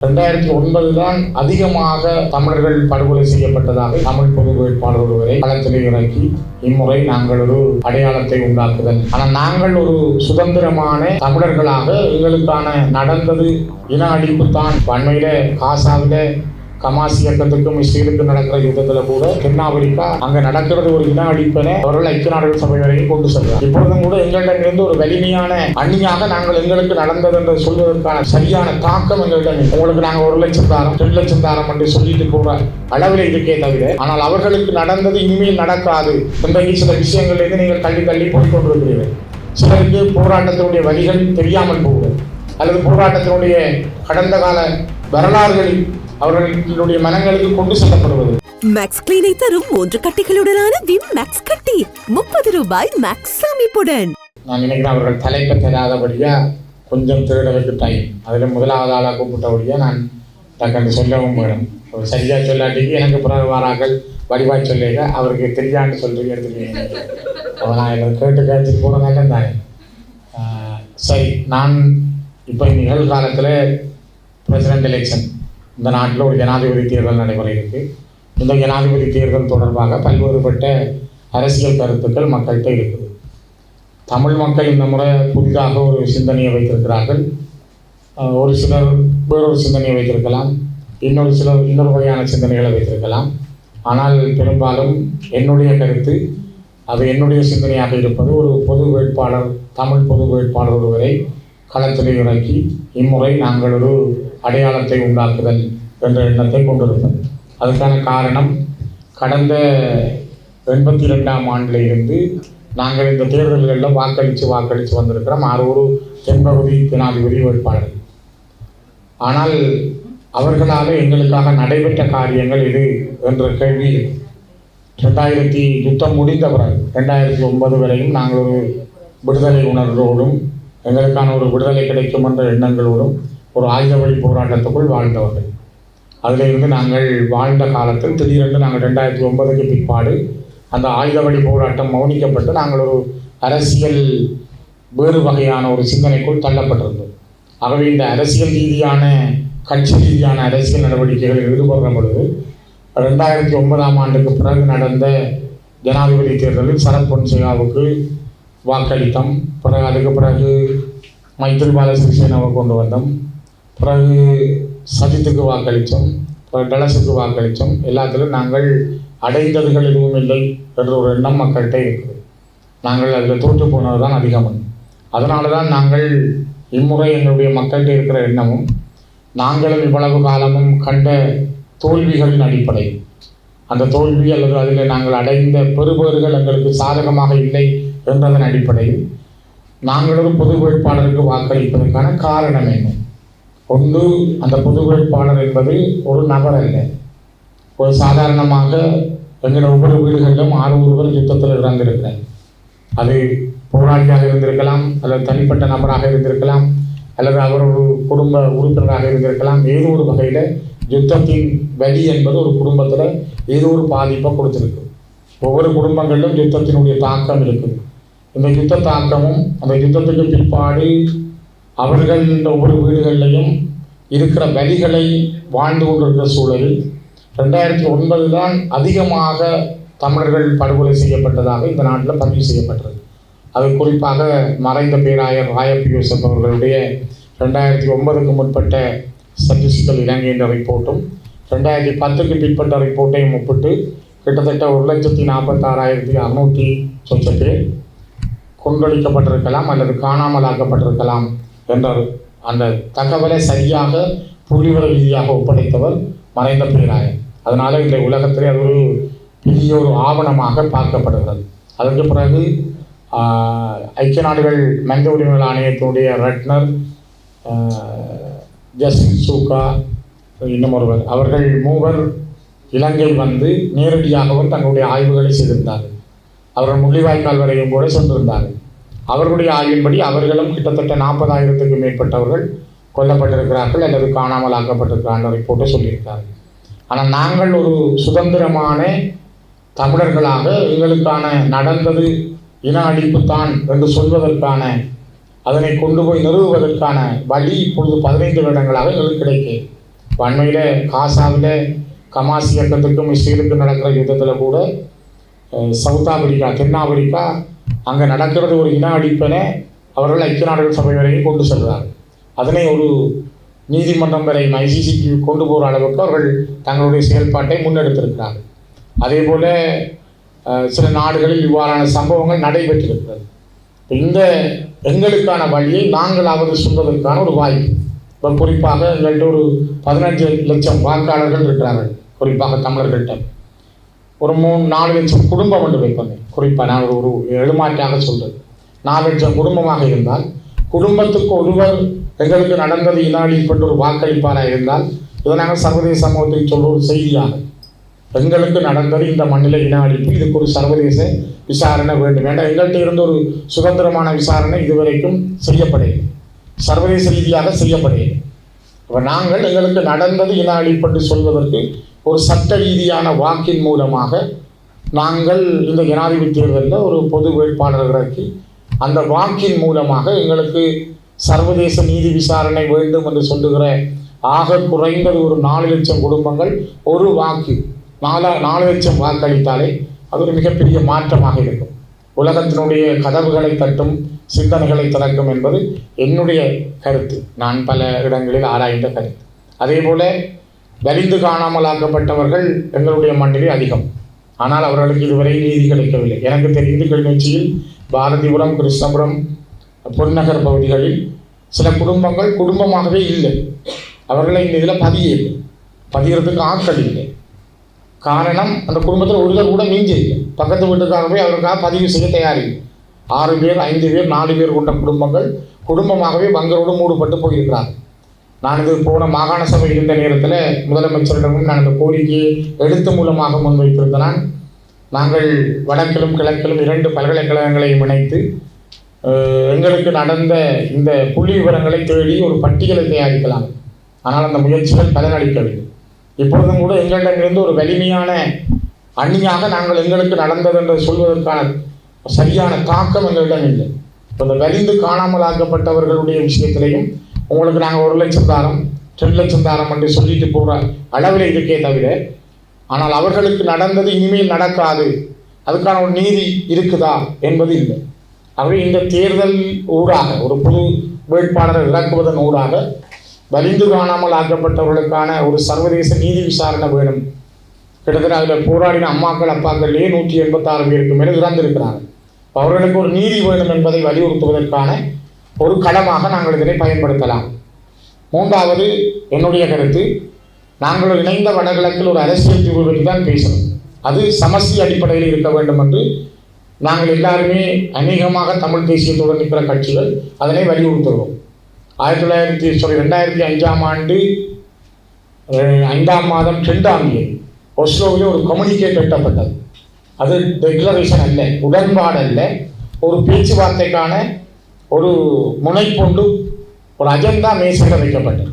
ரெண்டாயிரத்தி ஒன்பது தான் அதிகமாக தமிழர்கள் படுகொலை செய்யப்பட்டதாக தமிழ் பொது வேட்பாளர் ஒருவரை களத்தில் இறக்கி இம்முறை நாங்கள் ஒரு அடையாளத்தை உண்டாக்குதல். ஆனால் நாங்கள் ஒரு சுதந்திரமான தமிழர்களாக எங்களுக்கான நடந்தது இன அழிப்பு தான் அண்மையில காசாவில கமாஸ் இயக்கத்துக்கும் இஸ்ரேலுக்கும் நடக்கிற யுத்தத்துல கூட தென்னாப்பிரிக்கா அங்க நடக்கிறது ஒரு இன அடிப்பனை அவர்கள் ஐக்கிய நாடுகள் சபை வரைக்கும் கொண்டு செல்றார் இப்பொழுதும் கூட எங்களிடமிருந்து ஒரு வலிமையான அணியாக நாங்கள் எங்களுக்கு நடந்தது என்று சொல்வதற்கான சரியான தாக்கம் எங்களிடம் உங்களுக்கு நாங்கள் ஒரு லட்சம் தாரம் ரெண்டு லட்சம் தாரம் என்று சொல்லிட்டு போற அளவில் இருக்கே தவிர ஆனால் அவர்களுக்கு நடந்தது இனிமேல் நடக்காது இன்றைக்கு சில விஷயங்களிலிருந்து நீங்கள் தள்ளி தள்ளி போய்கொண்டிருக்கிறீர்கள் சிலருக்கு போராட்டத்தினுடைய வழிகள் தெரியாமல் போகுது அல்லது போராட்டத்தினுடைய கடந்த கால வரலாறுகளில் அவர்களுடைய மனங்களுக்கு கொண்டு செல்லப்படுவது. மேக்ஸ் கிளீனை தரும் மூன்று கட்டிகளுடனான விம் மேக்ஸ் கட்டி. முப்பது ரூபாய் மேக்ஸ் அமைப்புடன் நான் நினைக்கிறேன் அவர்கள் தலைப்பை தராதபடியா கொஞ்சம் திருடலுக்கு டைம் அதில் முதலாவது ஆளாக கூப்பிட்டபடியா நான் டக்குன்னு சொல்லவும் வேணும். ஒரு சரியா சொல்லாட்டிக்கு எனக்கு பிறகு வாராக்கள் வடிவாய் சொல்லிங்க. அவருக்கு தெரியான்னு சொல்றீங்க எடுத்துருவீங்க அப்ப நான் இதை கேட்டு கேட்டு போகிற நல்ல தானே சரி நான் இப்போ நிகழ்காலத்தில் பிரசிடென்ட் எலெக்ஷன் இந்த நாட்டில் ஒரு ஜனாதிபதி தேர்தல் நடைபெற இருக்குது இந்த ஜனாதிபதி தேர்தல் தொடர்பாக பல்வேறுபட்ட அரசியல் கருத்துக்கள் மக்கள்கிட்ட இருக்குது. தமிழ் மக்கள் இந்த முறை புதிதாக ஒரு சிந்தனையை வைத்திருக்கிறார்கள். ஒரு சிலர் வேறொரு சிந்தனையை வைத்திருக்கலாம். இன்னொரு சிலர் இன்னொரு வகையான சிந்தனைகளை வைத்திருக்கலாம். ஆனால் பெரும்பாலும் என்னுடைய கருத்து அது என்னுடைய சிந்தனையாக இருப்பது ஒரு பொது வேட்பாளர் தமிழ் பொது வேட்பாளர் ஒருவரை களத்தில் இறக்கி இம்முறை நாங்கள் ஒரு அடையாளத்தை உண்டாக்குதல் என்ற எண்ணத்தை கொண்டிருப்பது அதுக்கான காரணம் கடந்த எண்பத்தி ரெண்டாம் ஆண்டில் இருந்து நாங்கள் இந்த தேர்தல்களில் வாக்களித்து வாக்களித்து வந்திருக்கிறோம். ஆறு ஒரு தென்பகுதி ஜனாதிபதி வேட்பாளர் ஆனால் அவர்களால் எங்களுக்காக நடைபெற்ற காரியங்கள் இது என்ற கேள்வி ரெண்டாயிரத்தி யுத்தம் முடிந்த பிறகு ரெண்டாயிரத்தி ஒன்பது வரையும் நாங்கள் ஒரு விடுதலை உணர்வோடும் எங்களுக்கான ஒரு விடுதலை கிடைக்கும் என்ற எண்ணங்களோடும் ஒரு ஆயுத வழி போராட்டத்துக்குள் வாழ்ந்தவர்கள். அதில் இருந்து நாங்கள் வாழ்ந்த காலத்தில் திடீரென்று நாங்கள் ரெண்டாயிரத்தி ஒன்பதுக்கு பிற்பாடு அந்த ஆயுத வழி போராட்டம் மௌனிக்கப்பட்டு நாங்கள் ஒரு அரசியல் வேறு வகையான ஒரு சிந்தனைக்குள் தள்ளப்பட்டிருந்தோம். ஆகவே இந்த அரசியல் ரீதியான கட்சி ரீதியான அரசியல் நடவடிக்கைகளில் ஈடுபடுற பொழுது ரெண்டாயிரத்தி ஒன்பதாம் ஆண்டுக்கு பிறகு நடந்த ஜனாதிபதி தேர்தலில் சரத் பொன்சேகாவுக்கு வாக்களித்தோம். பிறகு அதுக்கு பிறகு மைத்திரிபால சிறிசேனாவை கொண்டு வந்தோம். பிறகு சஜித்துக்கு வாக்களித்தோம் பிறகு டலஸுக்கு வாக்களித்தோம். எல்லாத்திலும் நாங்கள் அடைந்ததுகள் எதுவும் இல்லை என்ற ஒரு எண்ணம் மக்கள்கிட்ட இருக்குது. நாங்கள் அதில் தோற்று போனது தான் அதிகம். அதனால தான் நாங்கள் இம்முறை எங்களுடைய மக்கள்கிட்ட இருக்கிற எண்ணமும் நாங்களும் இவ்வளவு காலமும் கண்ட தோல்விகளின் அடிப்படை. அந்த தோல்வி அல்லது அதில் நாங்கள் அடைந்த பெறுபேறுகள் எங்களுக்கு சாதகமாக இல்லை என்றதன் அடிப்படையில் நாங்களும் பொது வேட்பாளருக்கு வாக்களிப்பதற்கான காரணம் என்ன? ஒன்று அந்த பொது வேட்பாளர் என்பது ஒரு நபர் அல்ல. ஒரு சாதாரணமாக எங்கள் ஒவ்வொரு வீடுகளிலும் ஆறு ஒருவர் யுத்தத்தில் இறந்திருக்கிறேன் அது போராளியாக இருந்திருக்கலாம் அல்லது தனிப்பட்ட நபராக இருந்திருக்கலாம் அல்லது அவர் ஒரு குடும்ப உறுப்பினராக இருந்திருக்கலாம். ஏதோ ஒரு வகையில் யுத்தத்தின் வலி என்பது ஒரு குடும்பத்தில் ஏதோ ஒரு பாதிப்பை கொடுத்துருக்கு. ஒவ்வொரு குடும்பங்களிலும் யுத்தத்தினுடைய தாக்கம் இருக்குது. இந்த யுத்த தாக்கமும் அந்த யுத்தத்துக்கு பிற்பாடு அவர்கள் இந்த ஒவ்வொரு வீடுகளிலையும் இருக்கிற வரிகளை வாழ்ந்து கொண்டிருக்கிற சூழலில் ரெண்டாயிரத்தி ஒன்பது தான் அதிகமாக தமிழர்கள் படுகொலை செய்யப்பட்டதாக இந்த நாட்டில் பதிவு செய்யப்பட்டது. அது குறிப்பாக மறைந்த பேராயர் ராயப்பி யூசப் அவர்களுடைய ரெண்டாயிரத்தி ஒன்பதுக்கு முற்பட்ட ஸ்டட்டிஸ்டிக்கல் இலங்கை ரிப்போர்ட்டும் ரெண்டாயிரத்தி பத்துக்கு பிற்பட்ட ரிப்போர்ட்டையும் ஒப்பிட்டு கிட்டத்தட்ட ஒரு லட்சத்தி நாற்பத்தாறாயிரத்தி அறுநூற்றி சொச்ச பேர் கொன்றளிக்கப்பட்டிருக்கலாம் அல்லது காணாமலாக்கப்பட்டிருக்கலாம். என்ற அந்த தகவலை சரியாக புள்ளிவர ரீதியாக ஒப்படைத்தவர் மறைந்த பேராயர் அதனால் இந்த உலகத்திலே அது ஒரு பெரிய ஒரு ஆவணமாக பார்க்கப்படுகிறது. அதற்கு பிறகு ஐக்கிய நாடுகள் மனித உரிமைகள் ஆணையத்தினுடைய ரட்னர் ஜஸ்டின் சூக்கா இன்னும் ஒருவர். அவர்கள் மூவர் இலங்கை வந்து நேரடியாகவும் தங்களுடைய ஆய்வுகளை செய்திருந்தார்கள். அவர்கள் முள்ளிவாய்க்கால் வரையும் கூட சென்றிருந்தார்கள். அவர்களுடைய ஆய்வின்படி அவர்களும் கிட்டத்தட்ட நாற்பதாயிரத்துக்கு மேற்பட்டவர்கள் கொல்லப்பட்டிருக்கிறார்கள் அல்லது காணாமல் ஆக்கப்பட்டிருக்கிறார்கள் ரிப்போர்ட்டை சொல்லியிருக்கார்கள் ஆனால் நாங்கள் ஒரு சுதந்திரமான தமிழர்களாக எங்களுக்கான நடந்தது இன அழிப்பு தான் என்று சொல்வதற்கான அதனை கொண்டு போய் நிறுவுவதற்கான வழி இப்பொழுது பதினைந்து வருடங்களாக எங்களுக்கு கிடைக்க. அண்மையில் காசாவில் கமாஸ் இயக்கத்துக்கும் இஸ்ரேலுக்கும் நடக்கிற யுத்தத்தில் கூட சவுத் ஆப்பிரிக்கா தென்னாப்பிரிக்கா அங்கே நடக்கிறது ஒரு இன அடிப்பனை அவர்கள் ஐக்கிய நாடுகள் சபை வரையும் கொண்டு செல்கிறார் அதனை ஒரு நீதிமன்றம் வரை ஐசிசிக்கு கொண்டு போகிற அளவுக்கு அவர்கள் தங்களுடைய செயல்பாட்டை முன்னெடுத்திருக்கிறார்கள். அதே போல் சில நாடுகளில் இவ்வாறான சம்பவங்கள் நடைபெற்றிருக்கிறது. இந்த எங்களுக்கான வழியை நாங்களாவது சொல்வதற்கான ஒரு வாய்ப்பு. இப்போ குறிப்பாக எங்கள்கிட்ட ஒரு பதினஞ்சு லட்சம் வாக்காளர்கள் இருக்கிறார்கள். குறிப்பாக தமிழர்கள்ட்ட. ஒரு மூணு நாலு லட்சம் குடும்பம் என்று வைப்பேன் குறிப்பாக நான் ஒரு ஒரு எழுமாற்றாக சொல்றது. நாலு லட்சம் குடும்பமாக இருந்தால் குடும்பத்துக்கு ஒருவர் எங்களுக்கு நடந்தது இனாடிப்பட்டு ஒரு வாக்களிப்பாராக இருந்தால் இதை நாங்கள் சர்வதேச சமூகத்தில் சொல்ற ஒரு செய்தியாக. எங்களுக்கு நடந்தது இந்த மண்ணில் இன அழிப்பு இதுக்கு ஒரு சர்வதேச விசாரணை வேண்டும். வேண்டாம் எங்கள்கிட்ட இருந்த ஒரு சுதந்திரமான விசாரணை இதுவரைக்கும் செய்யப்படுகிறது சர்வதேச ரீதியாக செய்யப்படவில்லை இப்போ நாங்கள் எங்களுக்கு நடந்தது இன அழிப்பட்டு சொல்வதற்கு ஒரு சட்ட ரீதியான வாக்கின் மூலமாக நாங்கள் இந்த ஜனாதிபதி தேர்தலில் ஒரு பொது வேட்பாளர்களுக்கு அந்த வாக்கின் மூலமாக எங்களுக்கு சர்வதேச நீதி விசாரணை வேண்டும் என்று சொல்லுகிற ஆக குறைந்தது ஒரு நாலு லட்சம் குடும்பங்கள் ஒரு வாக்கு நாலா நாலு லட்சம் வாக்களித்தாலே அது ஒரு மிகப்பெரிய மாற்றமாக இருக்கும். உலகத்தினுடைய கதவுகளை தட்டும் சிந்தனைகளை திறக்கும் என்பது என்னுடைய கருத்து. நான் பல இடங்களில் ஆராய்ந்த கருத்து. அதே போல வலிந்து காணாமலாக்கப்பட்டவர்கள் எங்களுடைய மண்ணிலே அதிகம். ஆனால் அவர்களுக்கு இதுவரை நீதி கிடைக்கவில்லை. எனக்கு தெரிந்து கிளிநொச்சியில் பாரதிபுரம் கிருஷ்ணபுரம் பொன்னகர் பகுதிகளில் சில குடும்பங்கள் குடும்பமாகவே இல்லை. அவர்களை இந்த இதில் பதியவில்லை பதிகிறதுக்கு ஆட்கள் இல்லை. காரணம் அந்த குடும்பத்தில் ஒருவர் கூட மிஞ்சி இல்லை. பக்கத்து வீட்டுக்காரர் போய் அவருக்காக பதிவு செய்ய தயாரில்லை. ஆறு பேர் ஐந்து பேர் நாலு பேர் கொண்ட குடும்பங்கள் குடும்பமாகவே பங்கரோடு மூடுபட்டு போயிருக்கிறார்கள். நான் இது போன மாகாண சபை இருந்த நேரத்தில் முதலமைச்சரிடமும் நான் இந்த கோரிக்கையை எழுத்து மூலமாக முன்வைத்திருந்தான். நாங்கள் வடக்கிலும் கிழக்கிலும் இரண்டு பல்கலைக்கழகங்களையும் இணைத்து எங்களுக்கு நடந்த இந்த புள்ளி விவரங்களை தேடி ஒரு பட்டியலை தயாரிக்கலாம். ஆனால் அந்த முயற்சிகள் பலனளிக்கவில்லை. இப்பொழுதும் கூட எங்களிடமிருந்து ஒரு வலிமையான அணியாக நாங்கள் எங்களுக்கு நடந்தது என்று சொல்வதற்கான சரியான தாக்கம் எங்களிடம் இல்லை. இப்போ இந்த வலிந்து காணாமல் ஆக்கப்பட்டவர்களுடைய விஷயத்திலையும் உங்களுக்கு நாங்கள் ஒரு லட்சம் தாரம் ரெண்டு லட்சம் தாரம் என்று சொல்லிட்டு போகிற அளவில் இருக்கே தவிர ஆனால் அவர்களுக்கு நடந்தது இனிமேல் நடக்காது. அதுக்கான ஒரு நீதி இருக்குதா என்பது இல்லை. ஆகவே இந்த தேர்தல் ஊடாக ஒரு புது வேட்பாளரை இறக்குவதன் ஊடாக வலிந்து காணாமல் ஆக்கப்பட்டவர்களுக்கான ஒரு சர்வதேச நீதி விசாரணை வேணும். கிட்டத்தட்ட அதில் போராடின அம்மாக்கள் அப்பாக்கள்லேயே நூற்றி எண்பத்தாறு பேருக்கு மேலே இறந்திருக்கிறார்கள். அவர்களுக்கு ஒரு நீதி வேணும் என்பதை வலியுறுத்துவதற்கான ஒரு களமாக நாங்கள் இதனை பயன்படுத்தலாம். மூன்றாவது என்னுடைய கருத்து நாங்கள் இணைந்த வடகிழக்கில் ஒரு அரசியல் தீர்வு பற்றி தான் பேசணும் அது சமஸ்தி அடிப்படையில் இருக்க வேண்டும் என்று நாங்கள் எல்லாருமே அநேகமாக தமிழ் தேசியத்துடன் இருக்கிற கட்சிகள் அதனை வலியுறுத்துகிறோம். ஆயிரத்தி தொள்ளாயிரத்தி சாரி ரெண்டாயிரத்தி அஞ்சாம் ஆண்டு ஐந்தாம் மாதம் ரெண்டாம் தேதி ஒஸ்லோவிலே ஒரு கம்யூனிகேட் எட்டப்பட்டது அது டெக்ளரேஷன் அல்ல உடன்பாடு அல்ல. ஒரு பேச்சுவார்த்தைக்கான ஒரு முனைப்பொண்டு ஒரு அஜெண்டா மேசையில் வைக்கப்பட்டது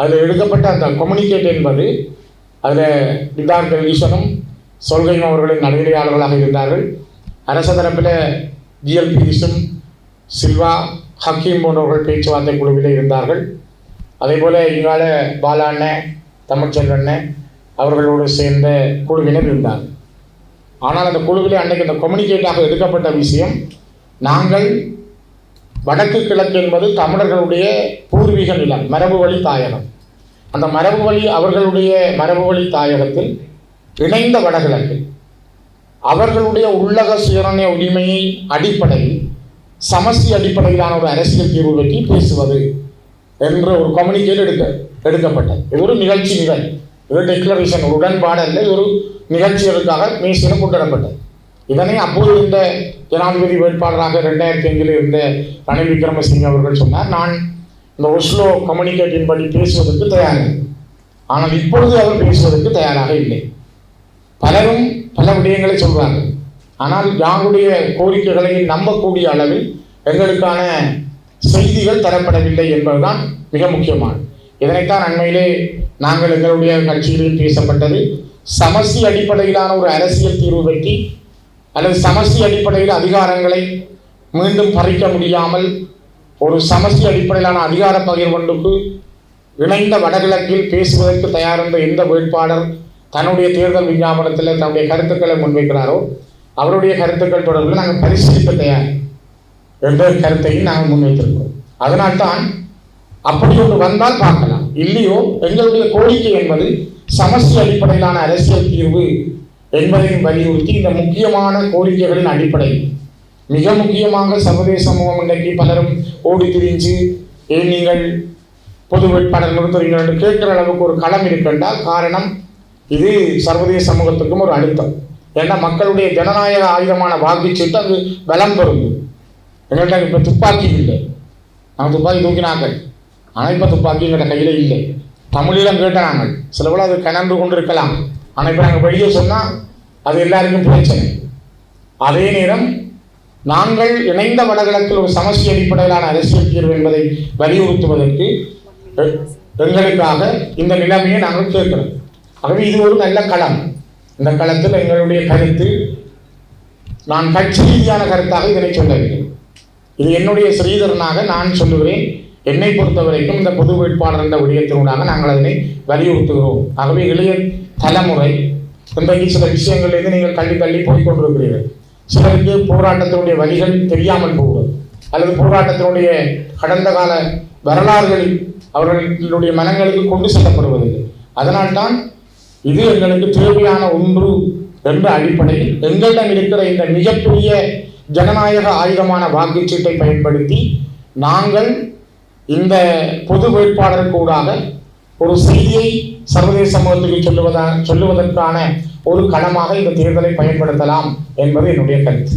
அதில் எடுக்கப்பட்ட அந்த கம்யூனிகேட் என்பது அதில் விதார் கல்கீசனும் சொல்கையும் அவர்களின் நடுநிலையாளர்களாக இருந்தார்கள். அரச தரப்பில் ஜிஎல் சில்வா ஹக்கீம் போன்றவர்கள் பேச்சுவார்த்தை குழுவில் இருந்தார்கள். அதே போல் இங்கால பாலாண்ண தமிழ்ச்செல்வண்ண அவர்களோடு சேர்ந்த குழுவினர் இருந்தார். ஆனால் அந்த குழுவில் அன்றைக்கு அந்த கம்யூனிகேட்டாக எடுக்கப்பட்ட விஷயம் நாங்கள் வடக்கு கிழக்கு என்பது தமிழர்களுடைய பூர்வீக நிலம் மரபு வழி தாயகம். அந்த மரபு வழி அவர்களுடைய மரபு வழி தாயகத்தில் இணைந்த வடகிழக்கு அவர்களுடைய உள்ளக சுயநிர்ணய உரிமையை அடிப்படையில் சமஸ்தி அடிப்படையிலான ஒரு அரசியல் தீர்வு பற்றி பேசுவது என்ற ஒரு கம்யூனிகேட் எடுக்க எடுக்கப்பட்டது. இது ஒரு நிகழ்ச்சி நிகழ்வு. இது டெக்ளரேஷன் ஒரு உடன்பாடு அல்ல இது ஒரு நிகழ்ச்சிகளுக்காக மேசியில் கொண்டுவரப்பட்டது இதனை அப்போது இருந்த ஜனாதிபதி வேட்பாளராக ரெண்டாயிரத்தி ஐந்தில் இருந்த ரணில் விக்ரமசிங்க அவர்கள் சொன்னார் நான் இந்த ஒஸ்லோ கம்யூனிகேட்டின் படி பேசுவதற்கு தயாராக ஆனால் இப்பொழுது அவர் பேசுவதற்கு தயாராக இல்லை. பலரும் பல விடயங்களை சொல்றாங்க ஆனால் யாருடைய கோரிக்கைகளை நம்பக்கூடிய அளவில் எங்களுக்கான செய்திகள் தரப்படவில்லை என்பதுதான் மிக முக்கியமானது. இதனைத்தான் அண்மையிலே நாங்கள் எங்களுடைய கட்சிகளில் பேசப்பட்டது. சமஸ்தி அடிப்படையிலான ஒரு அரசியல் தீர்வு பற்றி அல்லது சமஸ்தி அடிப்படையில் அதிகாரங்களை மீண்டும் பறிக்க முடியாமல் ஒரு சமஸ்தி அடிப்படையிலான அதிகார பகிர்வண்டுக்கு இணைந்த வடகிழக்கில் பேசுவதற்கு தயாரிந்த எந்த வேட்பாளர் தன்னுடைய தேர்தல் விஞ்ஞாபனத்தில் தன்னுடைய கருத்துக்களை முன்வைக்கிறாரோ அவருடைய கருத்துக்கள் தொடர்பில் நாங்கள் பரிசீலிக்க தயார் என்ற கருத்தையும் நாங்கள் முன்வைத்திருக்கிறோம். அதனால்தான் அப்படி ஒன்று வந்தால் பார்க்கலாம். இல்லையோ எங்களுடைய கோரிக்கை என்பது சமஸ்தி அடிப்படையிலான அரசியல் தீர்வு என்பதையும் வலியுறுத்தி இந்த முக்கியமான கோரிக்கைகளின் அடிப்படையில் மிக முக்கியமாக சர்வதேச சமூகம் இன்றைக்கு பலரும் ஓடி திரிஞ்சு ஏன் நீங்கள் பொது வேட்பாளர் நிறுத்துறீங்கள் என்று கேட்கிற அளவுக்கு ஒரு களம் இருக்கின்றால் காரணம் இது சர்வதேச சமூகத்துக்கும் ஒரு அழுத்தம். ஏன்னா மக்களுடைய ஜனநாயக ஆயுதமான வாக்குச்சீட்டு அது பலம் பெறுது எங்கள்கிட்ட இப்போ துப்பாக்கி இல்லை. நாங்கள் துப்பாக்கி தூக்கினாங்கள் ஆனால் இப்போ துப்பாக்கி எங்கள்கிட்ட கையில் இல்லை. தமிழிலும் கேட்ட நாங்கள். அது கிணந்து கொண்டு இருக்கலாம் ஆனால் இப்போ நாங்கள் வெளியே சொன்னால் அது எல்லாருக்கும் பிரச்சனை. அதே நேரம் நாங்கள் இணைந்த வடகிழக்கில் ஒரு சமஸ்டி அடிப்படையிலான அரசியல் தீர்வு என்பதை வலியுறுத்துவதற்கு எங்களுக்காக இந்த நிலைமையை நாங்கள் கேட்கிறோம். ஆகவே இது ஒரு நல்ல களம். இந்த களத்தில் எங்களுடைய கருத்து நான் கட்சி ரீதியான கருத்தாக இதனை சொல்லவில்லை இது என்னுடைய ஸ்ரீதரனாக நான் சொல்லுகிறேன். என்னை பொறுத்த வரைக்கும் இந்த பொது வேட்பாளர் என்ற விடயத்தினூடாக நாங்கள் அதனை வலியுறுத்துகிறோம். ஆகவே இளைய தலைமுறை. இன்றைக்கு சில விஷயங்கள்லேருந்து நீங்கள் தள்ளி தள்ளி போய் கொண்டிருக்கிறீர்கள் சிலருக்கு போராட்டத்தினுடைய வழிகள் தெரியாமல் போகிறது அல்லது போராட்டத்தினுடைய கடந்த கால வரலாறுகள் அவர்களுடைய மனங்களுக்கு கொண்டு செல்லப்படுவதில்லை. அதனால்தான் இது எங்களுக்கு தேவையான ஒன்று என்ற அடிப்படையில் எங்களிடம் இருக்கிற இந்த மிகப்பெரிய ஜனநாயக ஆயுதமான வாக்குச்சீட்டை பயன்படுத்தி நாங்கள் இந்த பொது வேட்பாளருக்கு கூடாக ஒரு செய்தியை சர்வதேச சமூகத்துக்கு சொல்லுவதா சொல்லுவதற்கான ஒரு களமாக இந்த தேர்தலை பயன்படுத்தலாம் என்பது என்னுடைய கருத்து.